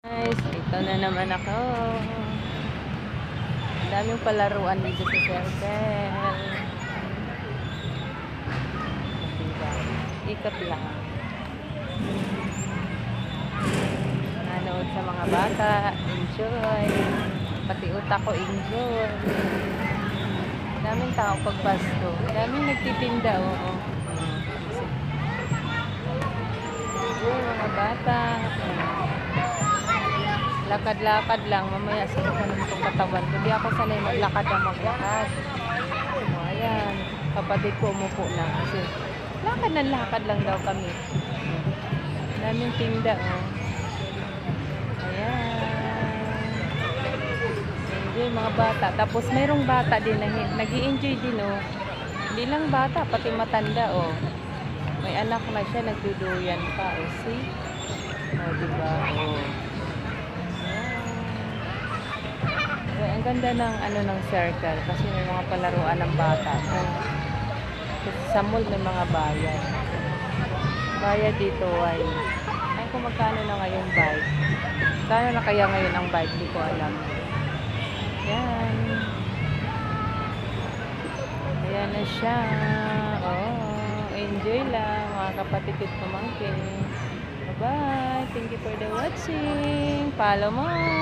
Guys, ito na naman ako. Ang daming palaruan dito sa circle. Diba? Ikot lang. Nanood sa mga bata. Enjoy. Pati utak ko enjoy. Daming tao pag Pasko. Daming nagtitinda, oo. Enjoy mga bata. Lakad-lakad lang. Mamaya sa ko ng itong katawan. Hindi ako sanay maglakad na maglakad. O, ayan. Kapatid ko umupo na. Kasi lakad na lakad lang daw kami. Daming tinda, oh. Ayan. Enjoy mga bata. Tapos mayroong bata din na nag enjoy din, oh. Hindi lang bata, pati matanda, oh. May anak na siya, nagduduyan pa, oh. See? Oh, diba? Oh. So, ang ganda ng ano ng circle kasi may mga palaruan ng bata. So, sa mall may mga bayad. Bayad dito ay ay kung magkano na ngayon bike. Kano na kaya ngayon ang bike? Hindi ko alam. Yan. Ayan na siya. Oh, enjoy lang mga kapatid at pamangkin. Bye-bye. Thank you for the watching. Follow more.